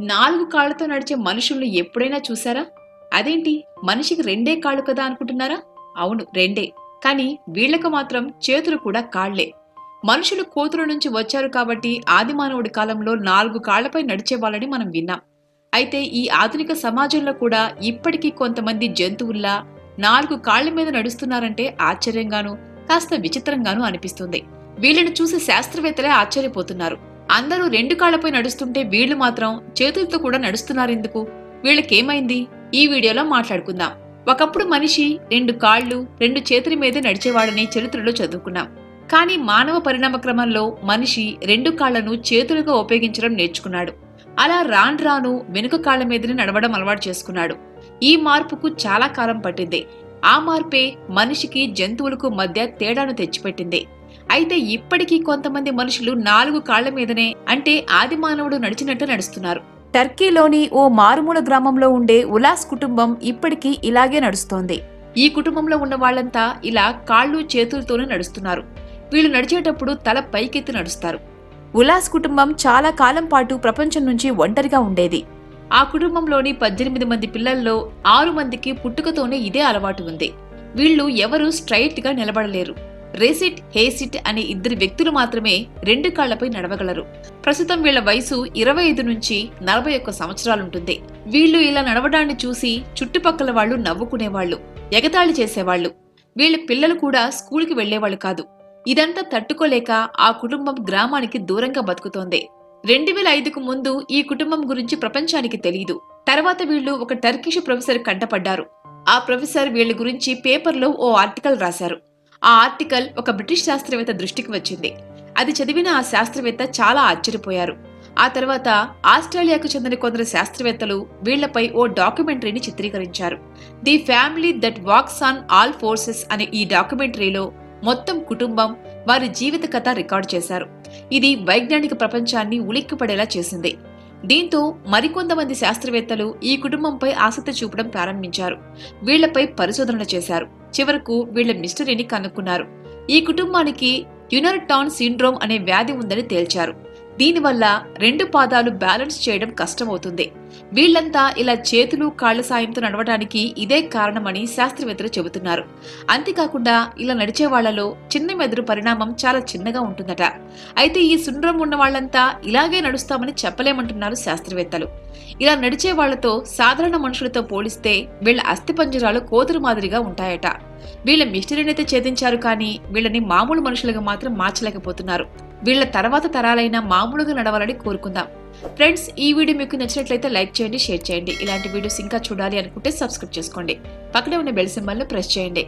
నాలుగు కాళ్ళతో నడిచే మనుషుల్ని ఎప్పుడైనా చూసారా అదేంటి? మనిషికి రెండే కాళ్ళు కదా అనుకుంటున్నారా? అవును రెండే. కానీ వీళ్ళకు మాత్రం చేతులు కూడా కాళ్ళే మనుషులు కోతుల నుంచి వచ్చారు కాబట్టి ఆదిమానవుడి కాలంలో నాలుగు కాళ్ళపై నడిచేవాళ్ళని మనం విన్నాం. అయితే ఈ ఆధునిక సమాజంలో కూడా ఇప్పటికీ కొంతమంది జంతువుల్లా నాలుగు కాళ్ళ మీద నడుస్తున్నారంటే ఆశ్చర్యంగాను కాస్త విచిత్రంగాను అనిపిస్తుంది. వీళ్ళని చూసి శాస్త్రవేత్తలే ఆశ్చర్యపోతున్నారు. అందరూ రెండు కాళ్ళపై నడుస్తుంటే వీళ్ళు మాత్రం చేతులతో కూడా నడుస్తున్నారెందుకు? వీళ్ళకేమైంది? ఈ వీడియోలో మాట్లాడుకుందాం. ఒకప్పుడు మనిషి రెండు కాళ్ళు రెండు చేతుల మీదే నడిచేవాడని చరిత్రలో చదువుకున్నాం. కానీ మానవ పరిణామ క్రమంలో మనిషి రెండు కాళ్ళను చేతులుగా ఉపయోగించడం నేర్చుకున్నాడు. అలా రాను రాను వెనుక కాళ్ళ మీదనే నడవడం అలవాటు చేసుకున్నాడు. ఈ మార్పుకు చాలా కాలం పట్టింది. ఆ మార్పే మనిషికి జంతువులకు మధ్య తేడాను తెచ్చిపెట్టింది. అయితే ఇప్పటికీ కొంతమంది మనుషులు నాలుగు కాళ్ళ మీదనే అంటే ఆది మానవుడు నడిచినట్టు నడుస్తున్నారు. టర్కీలోని ఓ మారుమూల గ్రామంలో ఉండే ఉలాస్ కుటుంబం ఇప్పటికీ ఇలాగే నడుస్తోంది. ఈ కుటుంబంలో ఉన్న వాళ్ళంతా ఇలా కాళ్ళు చేతులతోనే నడుస్తున్నారు. వీళ్ళు నడిచేటప్పుడు తల పైకెత్తి నడుస్తారు. ఉలాస్ కుటుంబం చాలా కాలం పాటు ప్రపంచం నుంచి ఒంటరిగా ఉండేది. ఆ కుటుంబంలోని పద్దెనిమిది మంది పిల్లల్లో ఆరు మందికి పుట్టుకతోనే ఇదే అలవాటు ఉంది. వీళ్ళు ఎవరూ స్ట్రైట్గా నిలబడలేరు. రేసిట్ హేసిట్ అనే ఇద్దరు వ్యక్తులు మాత్రమే రెండు కాళ్ళపై నడవగలరు. ప్రస్తుతం వీళ్ళ వయసు ఇరవై ఐదు నుంచి నలభై ఒక్క సంవత్సరాలుంటుంది. వీళ్ళు ఇలా నడవడాన్ని చూసి చుట్టుపక్కల వాళ్ళు నవ్వుకునేవాళ్ళు ఎగతాళి చేసేవాళ్ళు వీళ్ళ పిల్లలు కూడా స్కూల్కి వెళ్ళేవాళ్ళు కాదు. ఇదంతా తట్టుకోలేక ఆ కుటుంబం గ్రామానికి దూరంగా బతుకుతోంది. రెండు వేల ఐదుకు ముందు ఈ కుటుంబం గురించి ప్రపంచానికి తెలియదు తర్వాత వీళ్ళు ఒక టర్కిష్ ప్రొఫెసర్ కంటపడ్డారు. ఆ ప్రొఫెసర్ వీళ్ళ గురించి పేపర్లో ఓ ఆర్టికల్ రాశారు. ఆ ఆర్టికల్ ఒక బ్రిటిష్ శాస్త్రవేత్త దృష్టికి వచ్చింది. అది చదివిన ఆ శాస్త్రవేత్త చాలా ఆశ్చర్యపోయారు. ఆ తర్వాత ఆస్ట్రేలియాకు చెందిన కొందరు శాస్త్రవేత్తలు వీళ్ళపై ఓ డాక్యుమెంటరీని చిత్రీకరించారు. The family that walks on all fours అనే ఈ డాక్యుమెంటరీలో మొత్తం కుటుంబం వారి జీవిత కథ రికార్డు చేశారు. ఇది వైజ్ఞానిక ప్రపంచాన్ని ఉలిక్కిపడేలా చేసింది. దీంతో మరికొంతమంది శాస్త్రవేత్తలు ఈ కుటుంబంపై ఆసక్తి చూపడం ప్రారంభించారు. వీళ్ళపై పరిశోధనలు చేశారు. చివరకు వీళ్ళ మిస్టరీని కనుక్కున్నారు. ఈ కుటుంబానికి యునర్టాన్ సిండ్రోమ్ అనే వ్యాధి ఉందని తేల్చారు. దీనివల్ల రెండు పాదాలు బ్యాలెన్స్ చేయడం కష్టమవుతుంది. వీళ్ళంతా ఇలా చేతులు కాళ్ళ సాయంతో నడవడానికి ఇదే కారణమని శాస్త్రవేత్తలు చెబుతున్నారు. అంతేకాకుండా ఇలా నడిచే వాళ్ళలో చిన్న మెదడు పరిణామం చాలా చిన్నగా ఉంటుందట. అయితే ఈ సుండ్రం ఉన్న వాళ్ళంతా ఇలాగే నడుస్తామని చెప్పలేమంటున్నారు శాస్త్రవేత్తలు. ఇలా నడిచే వాళ్ళతో సాధారణ మనుషులతో పోలిస్తే వీళ్ళ అస్థిపంజరాలు కోతురు మాదిరిగా ఉంటాయట. వీళ్ళ మిస్టరీనైతే ఛేదించారు కానీ వీళ్ళని మామూలు మనుషులుగా మాత్రం మార్చలేకపోతున్నారు. వీళ్ళ తర్వాత తరాలైన మామూలుగా నడవాలని కోరుకుందాం. ఫ్రెండ్స్ ఈ వీడియో మీకు నచ్చినట్లయితే లైక్ చేయండి షేర్ చేయండి. ఇలాంటి వీడియోస్ ఇంకా చూడాలి అనుకుంటే సబ్స్క్రైబ్ చేసుకోండి. పక్కనే ఉన్న బెల్ సింబల్ను ప్రెస్ చేయండి.